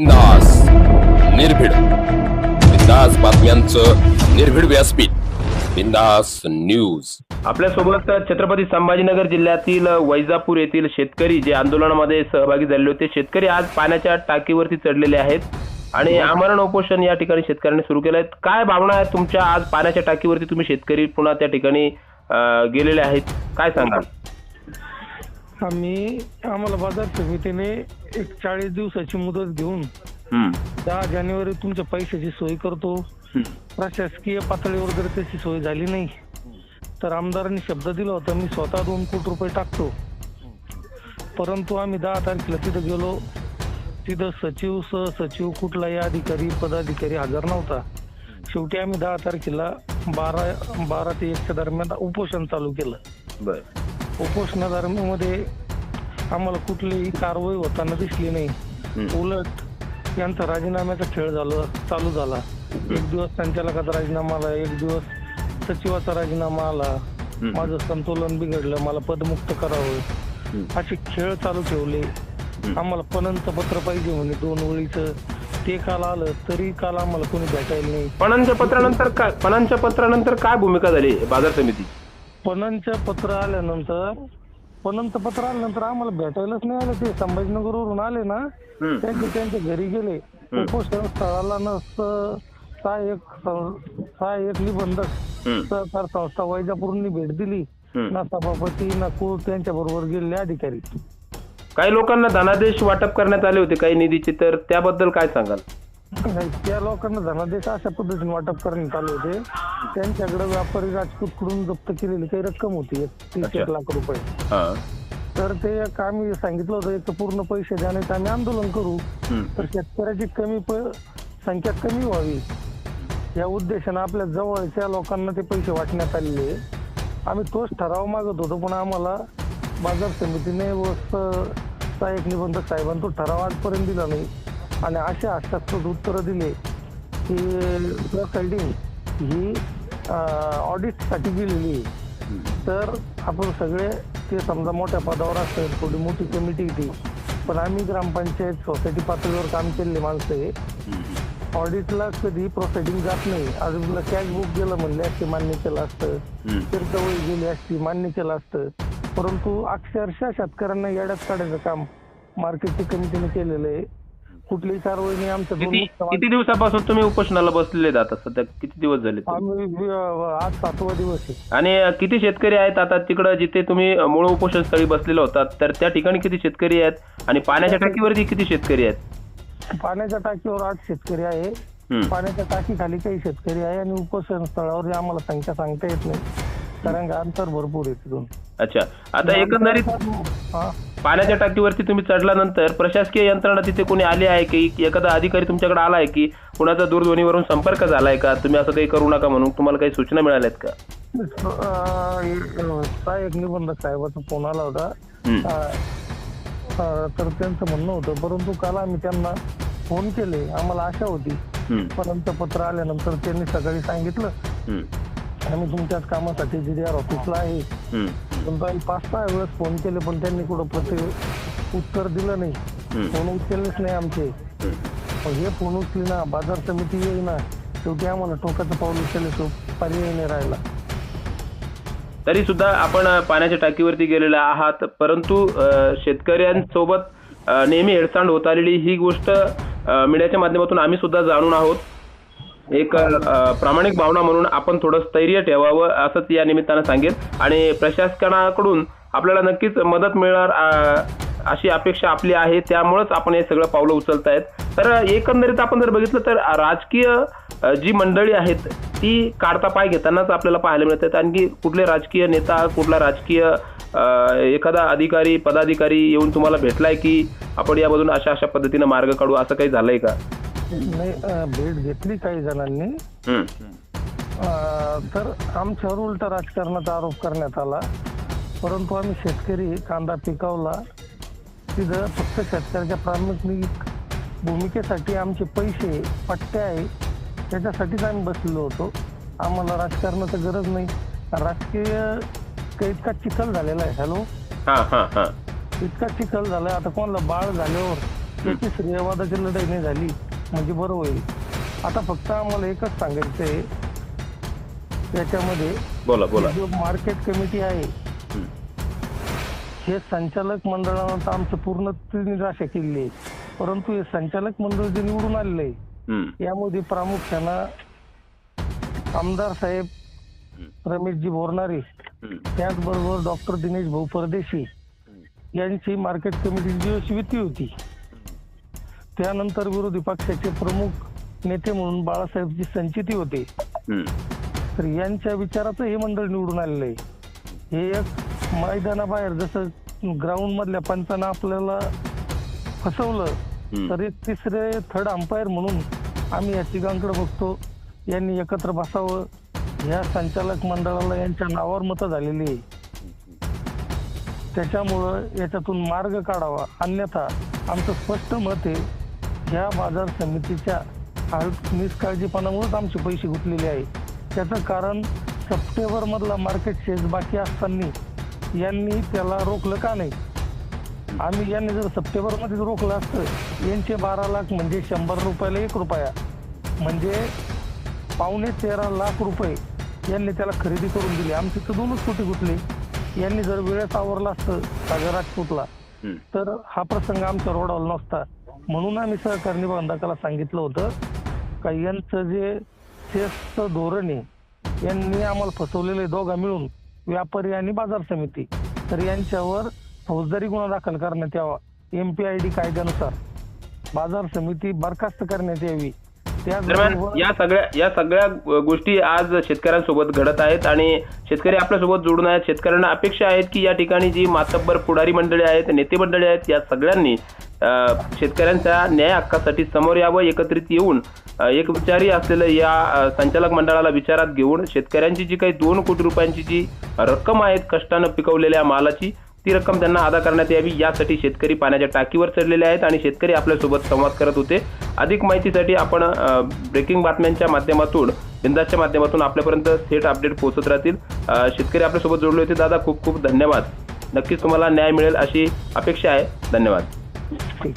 बिंदास निर्भीड. बिंदास बातम्यांचं निर्भीड व्यासपीठ. बिंदास न्यूज. आपल्यासोबत छत्रपती संभाजीनगर जिल्ह्यातील वैजापूर येथील शेतकरी जे आंदोलनामध्ये सहभागी झालेले होते शेतकरी आज पाण्याच्या टाकीवरती चढलेले आहेत आणि आमरण उपोषण या ठिकाणी शेतकऱ्यांनी सुरू केलं आहे काय भावना आहे तुमच्या? आज पाण्याच्या टाकीवरती तुम्ही शेतकरी पुन्हा त्या ठिकाणी गेलेले आहेत. काय सांगाल? आम्ही आम्हाला बाजार समितीने एक चाळीस दिवसाची मुदत घेऊन हम्म, दहा जानेवारी तुमच्या पैशाची सोय करतो. प्रशासकीय पातळीवर जर त्याची सोय झाली नाही तर आमदारांनी शब्द दिला होता मी स्वतः दोन कोटी रुपये टाकतो. परंतु आम्ही दहा तारखेला तिथं गेलो. तिथं सचिव सहसचिव कुठलाही अधिकारी पदाधिकारी हजर नव्हता. शेवटी आम्ही दहा तारखेला बारा बारा ते एकच्या दरम्यान उपोषण चालू केलं. बर. उपोषणादरम्यामध्ये आम्हाला कुठलीही कारवाई होताना दिसली नाही. उलट यांचा राजीनाम्याचा खेळ झाला चालू झाला. एक दिवस संचालकाचा राजीनामा आला एक दिवस सचिवाचा राजीनामा आला. माझं संतुलन बिघडलं मला पदमुक्त करावं. असे खेळ चालू ठेवले. आम्हाला पणनचं पत्र पाहिजे म्हणे दोन ओळीचं. ते काल आलं तरी काल आम्हाला कोणी भेटायला नाही. पणांच्या पत्रानंतर काय पणांच्या पत्रानंतर काय भूमिका झाली बाजार समिती पणनचं पत्र आल्यानंतर पणनचं पत्र आल्यानंतर आम्हाला भेटायलाच नाही आलं. ते संभाजीनगरवरून आले ना त्यांचे त्यांच्या घरी गेले. उपोषण स्थळाला नसतं. सहाय्यक सं- सहाय्यक निबंधक सहकार संस्था वैजापूरनी भेट दिली. ना सभापती ना कोण त्यांच्या बरोबर गेलेले अधिकारी. काही लोकांना धनादेश वाटप करण्यात आले होते काही निधीचे. तर त्याबद्दल काय सांगाल? त्या लोकांना धनादेश अशा पद्धतीने वाटप करण्यात आले होते. त्यांच्याकडे व्यापारी राजपूत कडून जप्त केलेली काही रक्कम होती एक तीस. एक लाख रुपये. हा. तर ते एक आम्ही सांगितलं होतं एक पूर्ण पैसे द्या नाही तर आम्ही आंदोलन करू. तर शेतकऱ्याची कमी प- संख्या कमी व्हावी. या उद्देशानं आपल्या जवळच्या लोकांना ते पैसे वाटण्यात आलेले. आम्ही तोच ठराव मागत होतो पण आम्हाला बाजार समितीने व स- सहाय्यक निबंधक साहेबांनी तो ठराव आजपर्यंत दिला नाही. आणि असे आश्वासक उत्तरं दिले की प्रोसाइडिंग ही ऑडिटसाठी गेलेली आहे. तर आपण सगळे ते समजा मोठ्या पदावर असेल थोडी मोठी कमिटी होती पण आम्ही ग्रामपंचायत सोसायटी पातळीवर काम केलेले माणसं आहे. ऑडिटला कधी प्रोसेडिंग जात नाही. आजूबाजूला कॅश बुक गेलं म्हणले असते मान्य केलं असतं. तीर्थवळी गेली असती मान्य केलं असतं. परंतु अक्षरशः शेतकऱ्यांना येड्यात काढायचं काम मार्केटची कमिटीने केलेलं आहे. कुठलीही कारवाई नाही आमच्या दोन किती किती दिवसापासून तुम्ही उपोषणाला बसलेले आता? सध्या किती दिवस झाले? आम्ही आज सातवा दिवस आहे. आणि किती शेतकरी आहेत आता तिकडं जिथे तुम्ही मूळ उपोषण स्थळी बसलेले होतात? तर त्या ठिकाणी किती शेतकरी आहेत? आणि पाण्याच्या टाकीवरती किती शेतकरी आहेत? पाण्याच्या टाकीवर आठ शेतकरी आहे. हम्म. पाण्याच्या टाकी खाली काही शेतकरी आहे आणि उपोषण स्थळावर आम्हाला संख्या सांगता येत नाही. कारण का अंतर भरपूर आहे तिथून. अच्छा. आता एकंदरीत हा. पाण्याच्या टाकीवरती तुम्ही चढल्यानंतर प्रशासकीय यंत्रणा तिथे कोणी आली आहे की एखादा अधिकारी तुमच्याकडे आला आहे की कुणाचा दूरध्वनीवरून संपर्क झालाय का? तुम्ही असं काही करू नका म्हणून तुम्हाला काही सूचना मिळाल्यात का? सहाय्यक निबंधक साहेबाचा फोन आला होता. तर त्यांचं म्हणणं होतं परंतु काल आम्ही त्यांना फोन केले आम्हाला आशा होती. परंतु पत्र आल्यानंतर त्यांनी सकाळी सांगितलं आम्ही तुमच्याच कामासाठी जी आर ऑफिसला आहे. पाच सहा वेळेस फोन केले पण त्यांनी कुठं प्रति उत्तर दिलं नाही. फोन उचललेच नाही आमचे. हे फोन उचली ना बाजार समिती येईल ना शेवटी आम्हाला टोकाचं पाऊल उचलल्याशिवाय पर्याय नाही राहिला. तरी सुद्धा आपण पाण्याच्या टाकीवरती गेलेले आहात परंतु शेतकऱ्यांसोबत नेहमी हेळसांड होत आलेली ही गोष्ट मीडियाच्या माध्यमातून आम्ही सुद्धा जाणून आहोत. एक प्रामाणिक भावना म्हणून आपण थोडं स्थैर्य ठेवावं असंच या निमित्तानं सांगेल आणि प्रशासनाकडून आपल्याला नक्कीच मदत मिळणार अशी अपेक्षा आपली आहे. त्यामुळंच आपण हे सगळं पावलं उचलत आहेत तर एकंदरीत आपण जर बघितलं तर राजकीय जी मंडळी आहेत ती काढता पाय घेतानाच आपल्याला पाहायला मिळत आहेत आणखी कुठले राजकीय नेता कुठला राजकीय एखादा अधिकारी पदाधिकारी येऊन तुम्हाला भेटलाय की आपण यामधून अशा अशा पद्धतीनं मार्ग काढू असं काही झालंय का? नाही अं, भेट घेतली काही जणांनी. हम्म. अं, तर आमच्यावर उलटा राजकारणाचा आरोप करण्यात आला. परंतु आम्ही शेतकरी कांदा पिकवला. तिथं फक्त शेतकऱ्याच्या प्राथमिक भूमिकेसाठी आमचे पैसे पट्टे आहे. त्याच्यासाठीच आम्ही बसलेलो होतो. आम्हाला राजकारणाचं गरज नाही. राजकीय इतका चिखल झालेला आहे. हॅलो? हा हा हा. इतका चिखल झालाय. आता कोणाला बाळ झाल्यावर त्याची श्रेयवादाची लढाई नाही झाली. म्हणजे बरं होईल. आता फक्त आम्हाला एकच सांगायचं आहे याच्यामध्ये बोला. बोला जो मार्केट कमिटी आहे हं. संचालक मंडळानं तर आमचं पूर्ण निराशा केलेली आहे. परंतु हे संचालक मंडळ जे निवडून आलेलं आहे हं. यामध्ये प्रामुख्यानं आमदार साहेब रमेशजी बोरणारे. त्याचबरोबर डॉक्टर दिनेश भाऊ परदेशी यांची मार्केट कमिटीची जी अशी युती होती. त्यानंतर विरोधी पक्षाचे प्रमुख नेते म्हणून बाळासाहेबजी संचिती होते. तर यांच्या विचाराचं हे मंडळ निवडून आलेलं आहे. हे एक मैदानाबाहेर जसं ग्राउंड मधल्या पंचानं आपल्याला फसवलं. तर एक तिसरे थर्ड अंपायर म्हणून आम्ही या तिघांकडे बघतो. यांनी एकत्र बसावं. ह्या संचालक मंडळाला यांच्या नावावर मतं झालेली आहे. त्याच्यामुळं याच्यातून मार्ग काढावा. अन्यथा आमचं स्पष्ट मत आहे ह्या बाजार समितीच्या निष्काळजीपणामुळेच आमचे पैसे गुंतलेले आहे. त्याचं कारण सप्टेंबर मधला मार्केट शेअर्स बाकी असताना यांनी त्याला रोखलं का नाही? आम्ही यांनी जर सप्टेंबरमध्ये रोखलं असतं यांचे बारा लाख म्हणजे शंभर रुपयाला एक रुपया. म्हणजे पावणे तेरा लाख रुपये यांनी त्याला खरेदी करून दिली. आमचे तर दोनच कोटी गुतले. यांनी जर वेळेत आवरला असतं सागर राजपूतला. तर हा प्रसंग आमच्या रोडावर नसता म्हणून आम्ही सहकारी निबंधकाला सांगितलं होतं. का यांचं जे सेसचं धोरण आहे यांनी आम्हाला फसवलेले दोघा मिळून व्यापारी आणि बाजार समिती तर यांच्यावर फौजदारी गुन्हा दाखल करण्यात यावा. एम पी आय डी कायद्यानुसार बाजार समिती बरखास्त करण्यात यावी. दरम्यान या सगळ्या या सगळ्या गोष्टी आज शेतकऱ्यांसोबत घडत आहेत आणि शेतकरी आपल्यासोबत जोडून आहेत. शेतकऱ्यांना अपेक्षा आहेत की या ठिकाणी जी मातब्बर पुढारी मंडळी आहेत नेते मंडळी आहेत या सगळ्यांनी शेतकऱ्यांच्या न्याय हक्कासाठी समोर यावं एकत्रित येऊन एक विचारी असलेलं या संचालक मंडळाला विचारात घेऊन शेतकऱ्यांची जी काही दोन कोटी रुपयांची जी रक्कम आहेत कष्टानं पिकवलेल्या मालाची ती रक्कम त्यांना अदा करण्यात यावी. यासाठी शेतकरी पाण्याच्या टाकीवर चढलेले आहेत आणि शेतकरी आपल्यासोबत संवाद करत होते. अधिक माहितीसाठी आपण ब्रेकिंग बातम्यांच्या माध्यमातून बिंदासच्या माध्यमातून आपल्यापर्यंत थेट अपडेट पोहोचत राहतील. शेतकरी आपल्यासोबत जोडले होते. दादा खूप खूप धन्यवाद. नक्कीच तुम्हाला न्याय मिळेल अशी अपेक्षा आहे. धन्यवाद. ठीक